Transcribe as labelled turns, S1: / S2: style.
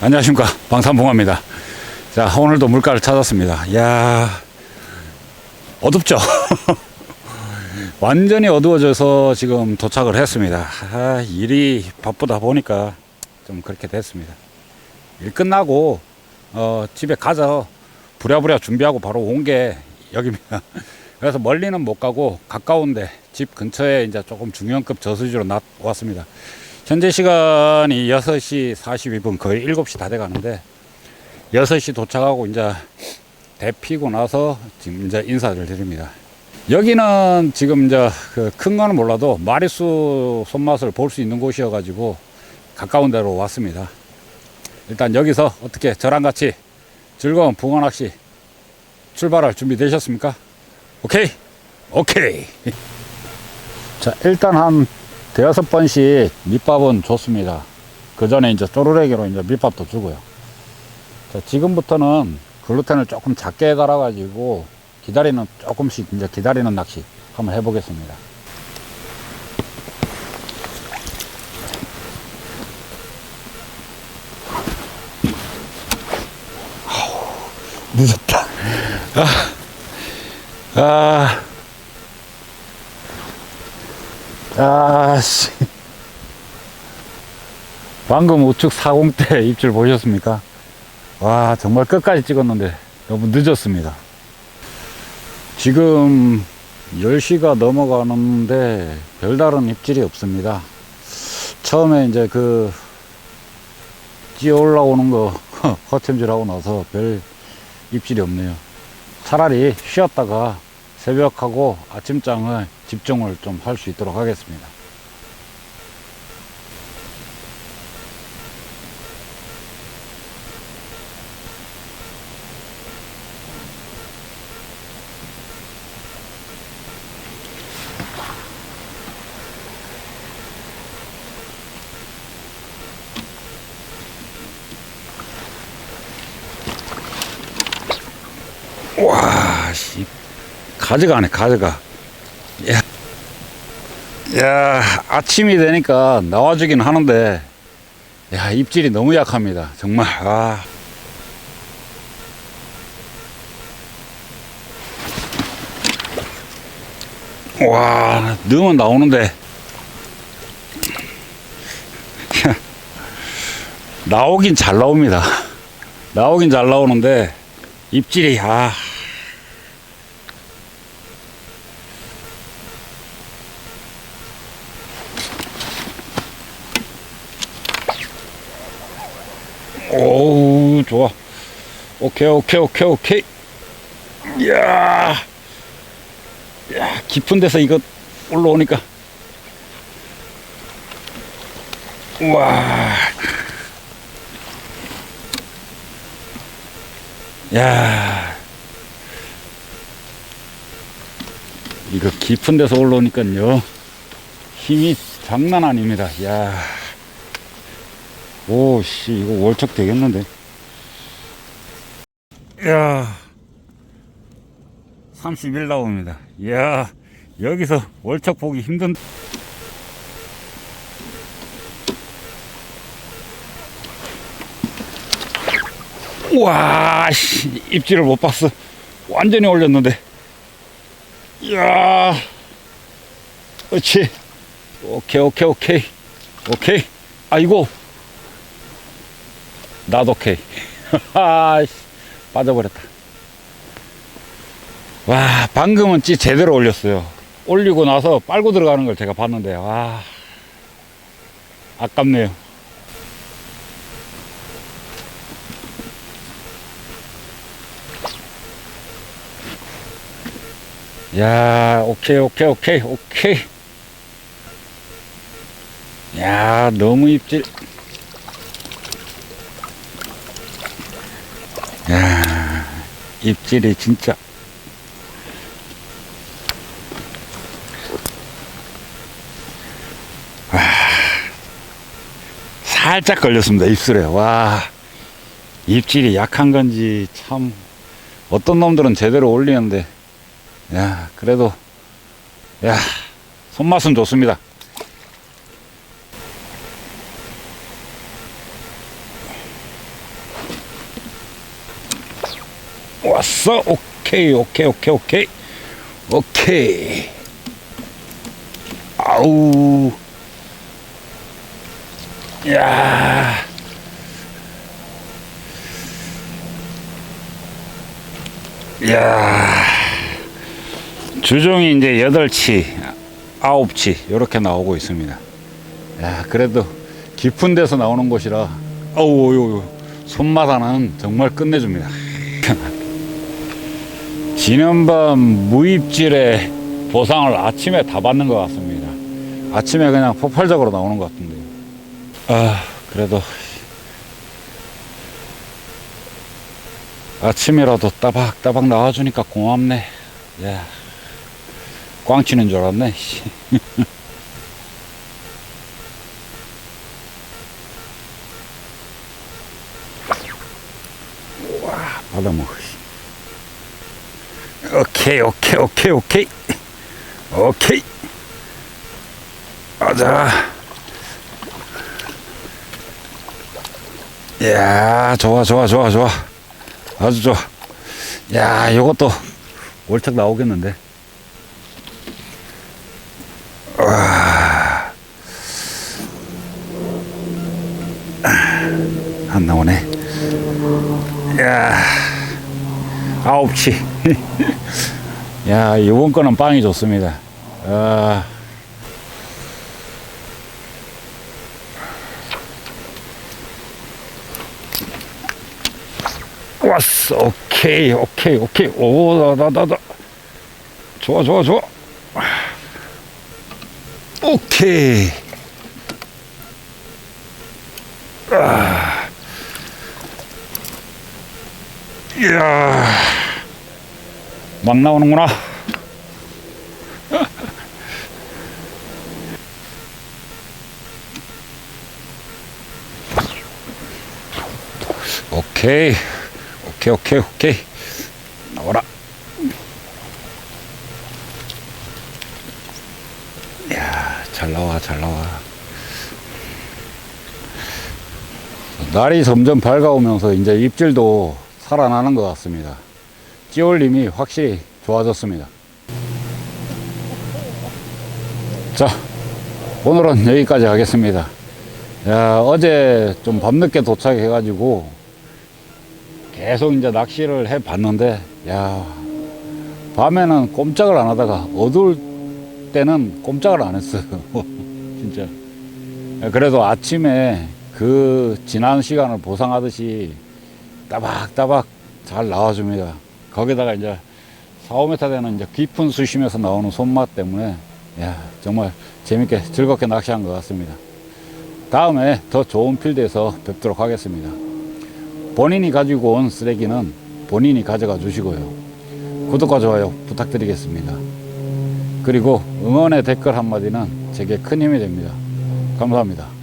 S1: 안녕하십니까. 방산봉화입니다. 자 오늘도 물가를 찾았습니다. 이야 어둡죠? 완전히 어두워져서 지금 도착을 했습니다. 아, 일이 바쁘다 보니까 좀 그렇게 됐습니다. 일 끝나고 어, 집에 가서 부랴부랴 준비하고 바로 온 게 여기입니다 그래서 멀리는 못 가고 가까운데 집 근처에 이제 조금 중형급 저수지로 나 왔습니다 현재 시간이 6시 42분 거의 7시 다 돼 가는데 6시 도착하고 이제 대피고 나서 지금 이제 인사를 드립니다. 여기는 지금 이제 그 큰 거는 몰라도 마리수 손맛을 볼 수 있는 곳이어 가지고 가까운 데로 왔습니다. 일단 여기서 어떻게 저랑 같이 즐거운 붕어 낚시 출발할 준비 되셨습니까? 오케이? 오케이. 자, 일단 한 대여섯 번씩 밑밥은 줬습니다. 그 전에 이제 쪼르레기로 이제 밑밥도 주고요. 자, 지금부터는 글루텐을 조금 작게 달아 가지고 기다리는, 조금씩 이제 기다리는 낚시 한번 해보겠습니다. 늦었다. 아, 아. 아 씨. 방금 우측 40대 입질 보셨습니까? 와, 정말 끝까지 찍었는데 너무 늦었습니다. 지금 10시가 넘어가는데 별다른 입질이 없습니다. 처음에 이제 그 찌어 올라오는 거 허챔질하고 나서 별 입질이 없네요. 차라리 쉬었다가 새벽하고 아침장을 집중을 좀 할 수 있도록 하겠습니다. 와, 씨. 가져가네, 가져가. 야, 야, 아침이 되니까 나와주긴 하는데, 야, 입질이 너무 약합니다. 정말, 아. 와, 넣으면 나오는데. 나오긴 잘 나옵니다. 나오긴 잘 나오는데, 입질이, 아. 오우 좋아. 오케이 오케이 오케이 오케이. 이야. 야 깊은 데서 이거 올라오니까. 우와. 야. 이거 깊은 데서 올라오니까요. 힘이 장난 아닙니다. 야. 오씨 이거 월척 되겠는데? 이 야. 31 나옵니다. 이야 여기서 월척 보기 힘든. 우와 씨 입질을 못 봤어. 완전히 올렸는데. 이야. 그렇지. 오케이 오케이 오케이. 오케이. 아이고. 나도 오케이. 아이씨, 빠져버렸다. 와, 방금은 찌 제대로 올렸어요. 올리고 나서 빨고 들어가는 걸 제가 봤는데, 와, 아깝네요. 야, 오케이, 오케이, 오케이, 오케이. 야, 너무 입질. 입질이 진짜. 와, 살짝 걸렸습니다, 입술에. 와, 입질이 약한 건지 참, 어떤 놈들은 제대로 올리는데, 야, 그래도, 야, 손맛은 좋습니다. 왔어. 오케이, 오케이, 오케이, 오케이. 오케이. 아우. 야. 야. 주종이 이제 8치, 9치 이렇게 나오고 있습니다. 야, 그래도 깊은 데서 나오는 곳이라 어우, 요, 손마다는 정말 끝내줍니다. 지난밤 무입질에 보상을 아침에 다 받는 것 같습니다. 아침에 그냥 폭발적으로 나오는 것 같은데요. 아, 그래도 아침이라도 따박따박 나와주니까 고맙네. 야, 꽝치는 줄 알았네. 씨. 와, 받아먹어. 씨. 오케이, 오케이, 오케이, 오케이. 오케이. 가자. 야, 좋아, 좋아, 좋아, 좋아. 아주 좋아. 야, 요것도 월척 나오겠는데. 와. 안 나오네. 야, 아홉치. 야, 이번 거는 빵이 좋습니다. 아. 왔어. 오케이, 오케이, 오케이. 오, 나, 나, 나, 나. 좋아, 좋아, 좋아. 오케이. 아. 이야. 막 나오는구나. 오케이. 오케이, 오케이, 오케이. 나와라. 이야, 잘 나와, 잘 나와. 날이 점점 밝아오면서 이제 입질도 살아나는 것 같습니다. 찌올림이 확실히 좋아졌습니다. 자, 오늘은 여기까지 하겠습니다. 야, 어제 좀 밤늦게 도착해가지고 계속 이제 낚시를 해 봤는데, 야, 밤에는 꼼짝을 안 하다가 어두울 때는 꼼짝을 안 했어요. 진짜. 그래도 아침에 그 지난 시간을 보상하듯이 따박따박 잘 나와줍니다. 거기다가 이제 4, 5m 되는 이제 깊은 수심에서 나오는 손맛 때문에 야, 정말 재밌게 즐겁게 낚시한 것 같습니다. 다음에 더 좋은 필드에서 뵙도록 하겠습니다. 본인이 가지고 온 쓰레기는 본인이 가져가 주시고요. 구독과 좋아요 부탁드리겠습니다. 그리고 응원의 댓글 한마디는 제게 큰 힘이 됩니다. 감사합니다.